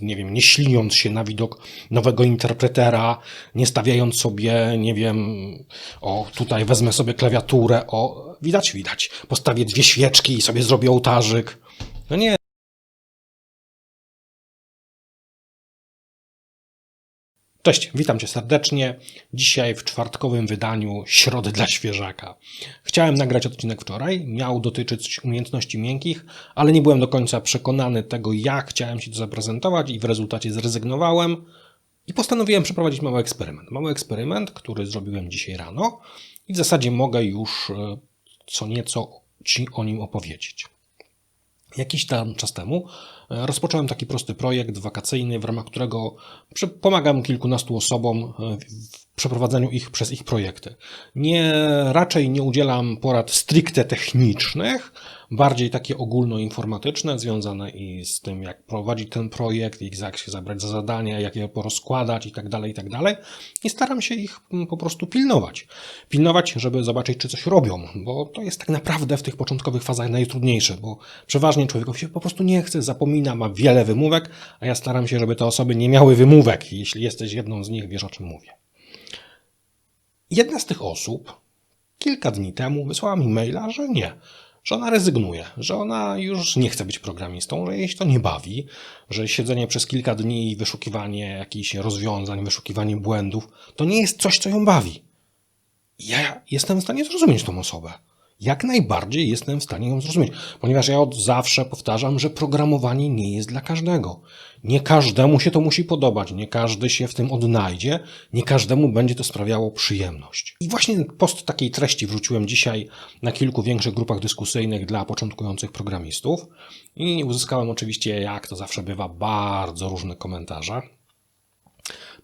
nie wiem, nie śliniąc się na widok nowego interpretera, nie stawiając sobie, nie wiem, o tutaj wezmę sobie klawiaturę, o widać, widać, postawię dwie świeczki i sobie zrobię ołtarzyk. No nie, Cześć, witam Cię serdecznie. Dzisiaj w czwartkowym wydaniu Środy dla Świeżaka. Chciałem nagrać odcinek wczoraj, miał dotyczyć umiejętności miękkich, ale nie byłem do końca przekonany tego, jak chciałem Ci to zaprezentować i w rezultacie zrezygnowałem i postanowiłem przeprowadzić mały eksperyment. Mały eksperyment, który zrobiłem dzisiaj rano i w zasadzie mogę już e, co nieco Ci o nim opowiedzieć. Jakiś tam czas temu rozpocząłem taki prosty projekt wakacyjny, w ramach którego pomagam kilkunastu osobom przeprowadzaniu ich przez ich projekty. Nie, raczej nie udzielam porad stricte technicznych, bardziej takie ogólnoinformatyczne, związane i z tym, jak prowadzić ten projekt, jak się zabrać za zadania, jak je porozkładać i tak dalej, i tak dalej. I staram się ich mm, po prostu pilnować. Pilnować, żeby zobaczyć, czy coś robią, bo to jest tak naprawdę w tych początkowych fazach najtrudniejsze, bo przeważnie człowiekowi się po prostu nie chce, zapomina, ma wiele wymówek, a ja staram się, żeby te osoby nie miały wymówek. Jeśli jesteś jedną z nich, wiesz o czym mówię. Jedna z tych osób kilka dni temu wysłała mi maila, że nie, że ona rezygnuje, że ona już nie chce być programistą, że jej się to nie bawi, że siedzenie przez kilka dni i wyszukiwanie jakichś rozwiązań, wyszukiwanie błędów, to nie jest coś, co ją bawi. Ja jestem w stanie zrozumieć tą osobę. Jak najbardziej jestem w stanie ją zrozumieć, ponieważ ja od zawsze powtarzam, że programowanie nie jest dla każdego. Nie każdemu się to musi podobać, nie każdy się w tym odnajdzie, nie każdemu będzie to sprawiało przyjemność. I właśnie post takiej treści wrzuciłem dzisiaj na kilku większych grupach dyskusyjnych dla początkujących programistów i uzyskałem oczywiście, jak to zawsze bywa, bardzo różne komentarze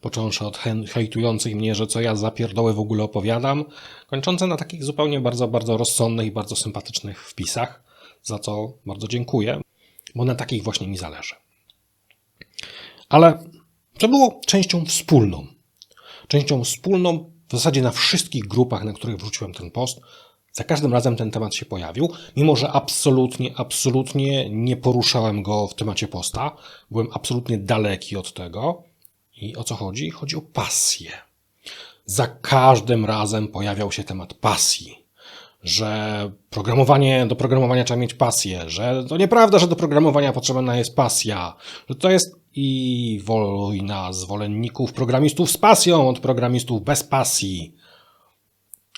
począwszy od hejtujących mnie, że co ja za pierdoły w ogóle opowiadam, kończące na takich zupełnie bardzo, bardzo rozsądnych i bardzo sympatycznych wpisach, za co bardzo dziękuję, bo na takich właśnie mi zależy. Ale to było częścią wspólną. Częścią wspólną w zasadzie na wszystkich grupach, na których wrzuciłem ten post. Za każdym razem ten temat się pojawił, mimo że absolutnie, absolutnie nie poruszałem go w temacie posta. Byłem absolutnie daleki od tego. I o co chodzi? Chodzi o pasję. Za każdym razem pojawiał się temat pasji. Że programowanie, do programowania trzeba mieć pasję, że to nieprawda, że do programowania potrzebna jest pasja, że to jest i wojna zwolenników programistów z pasją od programistów bez pasji.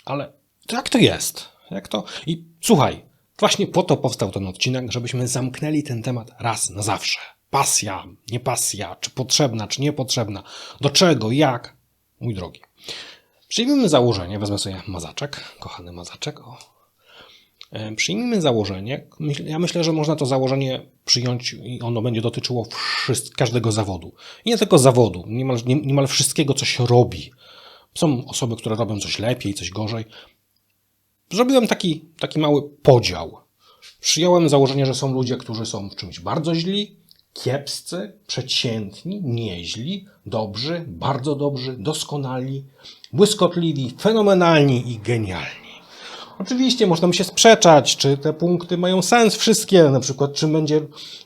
Ale to jak to jest? Jak to? I słuchaj, właśnie po to powstał ten odcinek, żebyśmy zamknęli ten temat raz na zawsze. Pasja, nie pasja, czy potrzebna, czy niepotrzebna, do czego, jak? Mój drogi. Przyjmijmy założenie, wezmę sobie mazaczek, kochany mazaczek, o. E, Przyjmijmy założenie, ja myślę, że można to założenie przyjąć i ono będzie dotyczyło wszyst- każdego zawodu. I nie tylko zawodu, niemal, nie- niemal wszystkiego, co się robi. Są osoby, które robią coś lepiej, coś gorzej. Zrobiłem taki, taki mały podział. Przyjąłem założenie, że są ludzie, którzy są w czymś bardzo źli, kiepscy, przeciętni, nieźli, dobrzy, bardzo dobrzy, doskonali, błyskotliwi, fenomenalni i genialni. Oczywiście można się sprzeczać, czy te punkty mają sens wszystkie, na przykład czym będzie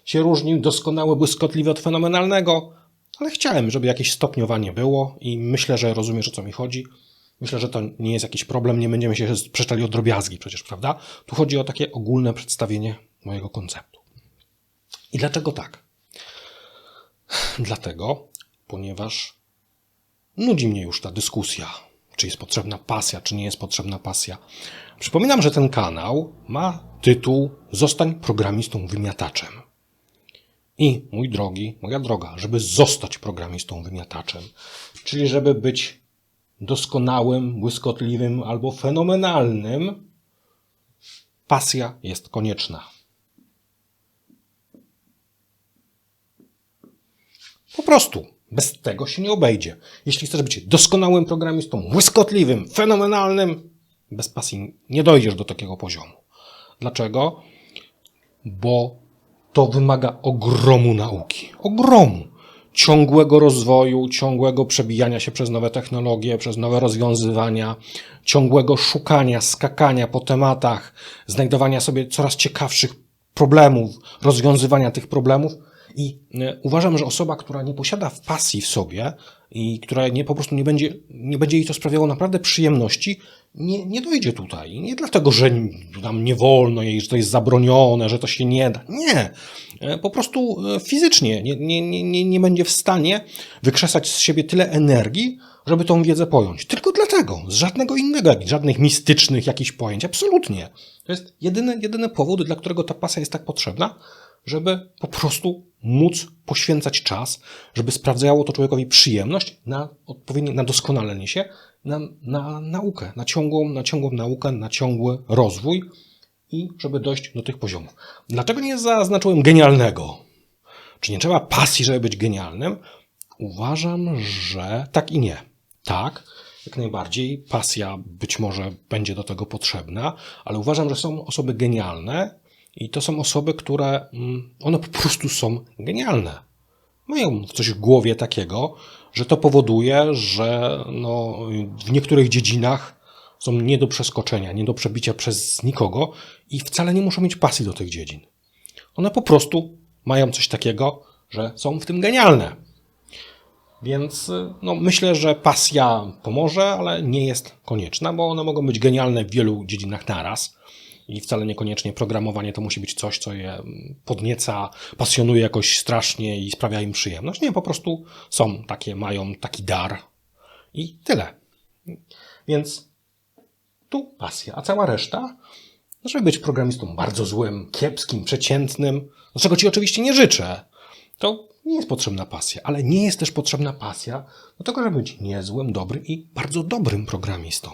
się różnił doskonały, błyskotliwy od fenomenalnego, ale chciałem, żeby jakieś stopniowanie było i myślę, że rozumiesz o co mi chodzi. Myślę, że to nie jest jakiś problem, nie będziemy się sprzeczali o drobiazgi przecież, prawda? Tu chodzi o takie ogólne przedstawienie mojego konceptu. I dlaczego tak? Dlatego, ponieważ nudzi mnie już ta dyskusja, czy jest potrzebna pasja, czy nie jest potrzebna pasja. Przypominam, że ten kanał ma tytuł Zostań programistą wymiataczem. I mój drogi, moja droga, żeby zostać programistą wymiataczem, czyli żeby być doskonałym, błyskotliwym albo fenomenalnym, pasja jest konieczna. Po prostu. Bez tego się nie obejdzie. Jeśli chcesz być doskonałym programistą, błyskotliwym, fenomenalnym, bez pasji nie dojdziesz do takiego poziomu. Dlaczego? Bo to wymaga ogromu nauki. Ogromu. Ciągłego rozwoju, ciągłego przebijania się przez nowe technologie, przez nowe rozwiązywania, ciągłego szukania, skakania po tematach, znajdowania sobie coraz ciekawszych problemów, rozwiązywania tych problemów I uważam, że osoba, która nie posiada pasji w sobie i która nie, po prostu nie będzie, nie będzie jej to sprawiało naprawdę przyjemności, nie, nie dojdzie tutaj. Nie dlatego, że nam nie wolno jej, że to jest zabronione, że to się nie da. Nie. E, Po prostu e, fizycznie nie, nie, nie, nie będzie w stanie wykrzesać z siebie tyle energii, żeby tą wiedzę pojąć. Tylko dlatego, z żadnego innego, żadnych mistycznych jakichś pojęć. Absolutnie. To jest jedyny, jedyny powód, dla którego ta pasja jest tak potrzebna, żeby po prostu móc poświęcać czas, żeby sprawdzało to człowiekowi przyjemność na odpowiednie, na doskonalenie się, na, na naukę, na ciągłą, na ciągłą naukę, na ciągły rozwój i żeby dojść do tych poziomów. Dlaczego nie zaznaczyłem genialnego? Czy nie trzeba pasji, żeby być genialnym? Uważam, że tak i nie. Tak, jak najbardziej. Pasja być może będzie do tego potrzebna, ale uważam, że są osoby genialne i to są osoby, które mm, one po prostu są genialne. Mają coś w głowie takiego, że to powoduje, że no, w niektórych dziedzinach są nie do przeskoczenia, nie do przebicia przez nikogo i wcale nie muszą mieć pasji do tych dziedzin. One po prostu mają coś takiego, że są w tym genialne. Więc no, myślę, że pasja pomoże, ale nie jest konieczna, bo one mogą być genialne w wielu dziedzinach naraz. I wcale niekoniecznie programowanie to musi być coś, co je mm, podnieca, pasjonuje jakoś strasznie i sprawia im przyjemność. Nie, po prostu są takie, mają taki dar i tyle. Więc tu pasja, a cała reszta, żeby być programistą bardzo złym, kiepskim, przeciętnym, czego ci oczywiście nie życzę, to nie jest potrzebna pasja, ale nie jest też potrzebna pasja do tego, żeby być niezłym, dobrym i bardzo dobrym programistą.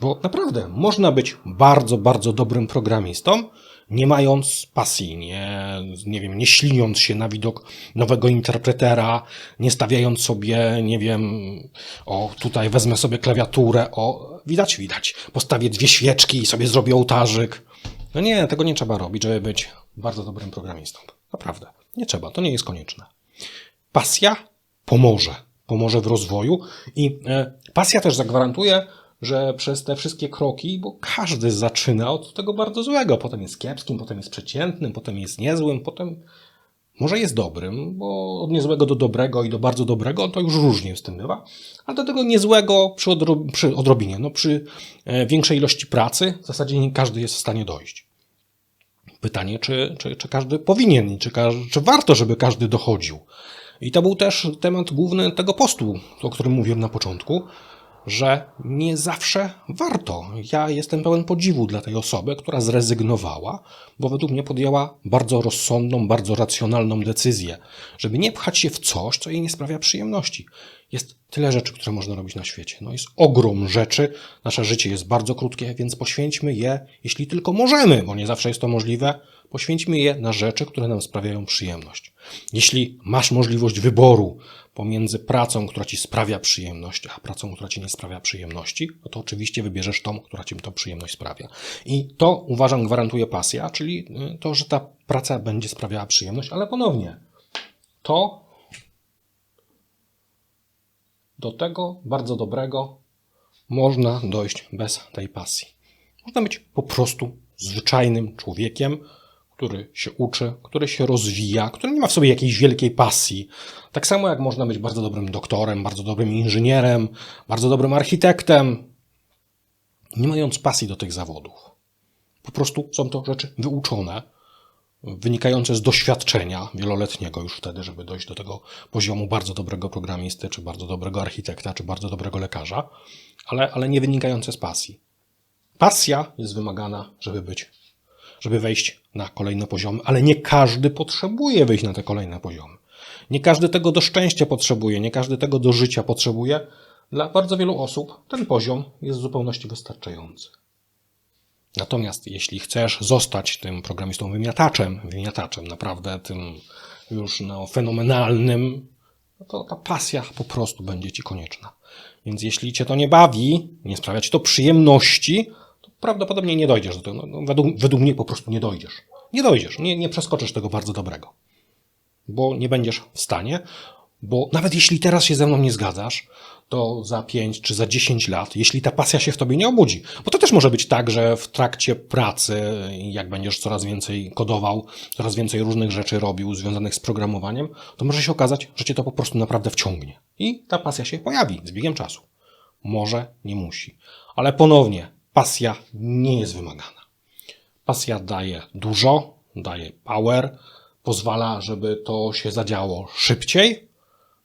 Bo naprawdę można być bardzo, bardzo dobrym programistą, nie mając pasji, nie, nie wiem, nie śliniąc się na widok nowego interpretera, nie stawiając sobie, nie wiem, o tutaj wezmę sobie klawiaturę, o widać, widać, postawię dwie świeczki i sobie zrobię ołtarzyk. No nie, tego nie trzeba robić, żeby być bardzo dobrym programistą. Naprawdę, nie trzeba, to nie jest konieczne. Pasja pomoże, pomoże w rozwoju i e, pasja też zagwarantuje, że przez te wszystkie kroki, bo każdy zaczyna od tego bardzo złego, potem jest kiepskim, potem jest przeciętnym, potem jest niezłym, potem może jest dobrym, bo od niezłego do dobrego i do bardzo dobrego to już różnie z tym bywa, a do tego niezłego przy, przy odrobinie, no przy e, większej ilości pracy w zasadzie nie każdy jest w stanie dojść. Pytanie, czy, czy, czy każdy powinien, czy, czy warto, żeby każdy dochodził. I to był też temat główny tego postu, o którym mówiłem na początku, że nie zawsze warto. Ja jestem pełen podziwu dla tej osoby, która zrezygnowała, bo według mnie podjęła bardzo rozsądną, bardzo racjonalną decyzję, żeby nie pchać się w coś, co jej nie sprawia przyjemności. Jest tyle rzeczy, które można robić na świecie. No jest ogrom rzeczy. Nasze życie jest bardzo krótkie, więc poświęćmy je, jeśli tylko możemy, bo nie zawsze jest to możliwe, poświęćmy je na rzeczy, które nam sprawiają przyjemność. Jeśli masz możliwość wyboru pomiędzy pracą, która ci sprawia przyjemność, a pracą, która ci nie sprawia przyjemności, no to oczywiście wybierzesz tą, która ci tą przyjemność sprawia. I to uważam gwarantuje pasja, czyli y, to, że ta praca będzie sprawiała przyjemność, ale ponownie, to do tego bardzo dobrego można dojść bez tej pasji. Można być po prostu zwyczajnym człowiekiem, który się uczy, który się rozwija, który nie ma w sobie jakiejś wielkiej pasji. Tak samo jak można być bardzo dobrym doktorem, bardzo dobrym inżynierem, bardzo dobrym architektem, nie mając pasji do tych zawodów. Po prostu są to rzeczy wyuczone, wynikające z doświadczenia wieloletniego już wtedy, żeby dojść do tego poziomu bardzo dobrego programisty, czy bardzo dobrego architekta, czy bardzo dobrego lekarza, ale, ale nie wynikające z pasji. Pasja jest wymagana, żeby być, żeby wejść na kolejne poziomy, ale nie każdy potrzebuje wyjść na te kolejne poziomy. Nie każdy tego do szczęścia potrzebuje, nie każdy tego do życia potrzebuje. Dla bardzo wielu osób ten poziom jest w zupełności wystarczający. Natomiast jeśli chcesz zostać tym programistą wymiataczem, wymiataczem naprawdę tym już no, fenomenalnym, no to ta pasja po prostu będzie ci konieczna. Więc jeśli cię to nie bawi, nie sprawia ci to przyjemności, to prawdopodobnie nie dojdziesz do tego. No, no, według, według mnie po prostu nie dojdziesz. Nie dojdziesz, nie, nie przeskoczysz tego bardzo dobrego. Bo nie będziesz w stanie, Bo nawet jeśli teraz się ze mną nie zgadzasz, to za 5 czy za 10 lat, jeśli ta pasja się w tobie nie obudzi, bo to też może być tak, że w trakcie pracy, jak będziesz coraz więcej kodował, coraz więcej różnych rzeczy robił związanych z programowaniem, to może się okazać, że cię to po prostu naprawdę wciągnie. I ta pasja się pojawi z biegiem czasu. Może, nie musi. Ale ponownie, pasja nie jest wymagana. Pasja daje dużo, daje power, pozwala, żeby to się zadziało szybciej.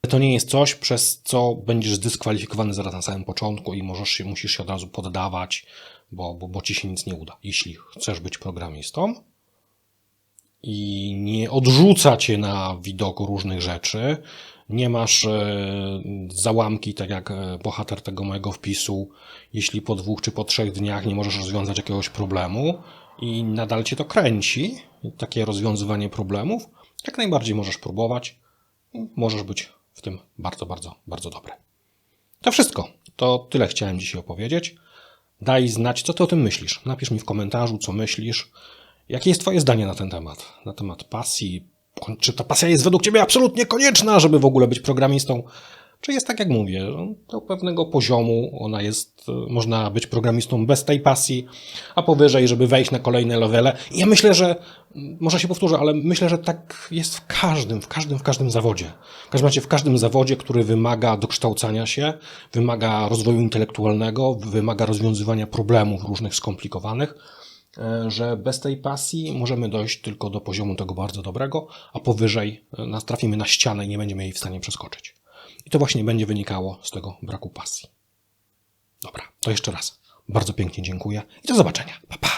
To nie jest coś, przez co będziesz zdyskwalifikowany zaraz na samym początku i możesz się, musisz się od razu poddawać, bo, bo, bo ci się nic nie uda. Jeśli chcesz być programistą i nie odrzuca cię na widok różnych rzeczy, nie masz e, załamki, tak jak e, bohater tego mojego wpisu, jeśli po dwóch czy po trzech dniach nie możesz rozwiązać jakiegoś problemu i nadal cię to kręci, takie rozwiązywanie problemów, jak najbardziej możesz próbować możesz być w tym bardzo, bardzo, bardzo dobry. To wszystko. To tyle chciałem dzisiaj opowiedzieć. Daj znać, co ty o tym myślisz. Napisz mi w komentarzu, co myślisz. Jakie jest Twoje zdanie na ten temat? Na temat pasji? Czy ta pasja jest według Ciebie absolutnie konieczna, żeby w ogóle być programistą? Czy jest tak, jak mówię, do pewnego poziomu ona jest, e, można być programistą bez tej pasji, a powyżej, żeby wejść na kolejne levele. I ja myślę, że, m, może się powtórzę, ale myślę, że tak jest w każdym, w każdym, w każdym zawodzie. W każdym razie w każdym zawodzie, który wymaga dokształcania się, wymaga rozwoju intelektualnego, wymaga rozwiązywania problemów różnych skomplikowanych, e, że bez tej pasji możemy dojść tylko do poziomu tego bardzo dobrego, a powyżej e, trafimy na ścianę i nie będziemy jej w stanie przeskoczyć. I to właśnie będzie wynikało z tego braku pasji. Dobra, to jeszcze raz. Bardzo pięknie dziękuję i do zobaczenia. Pa, pa.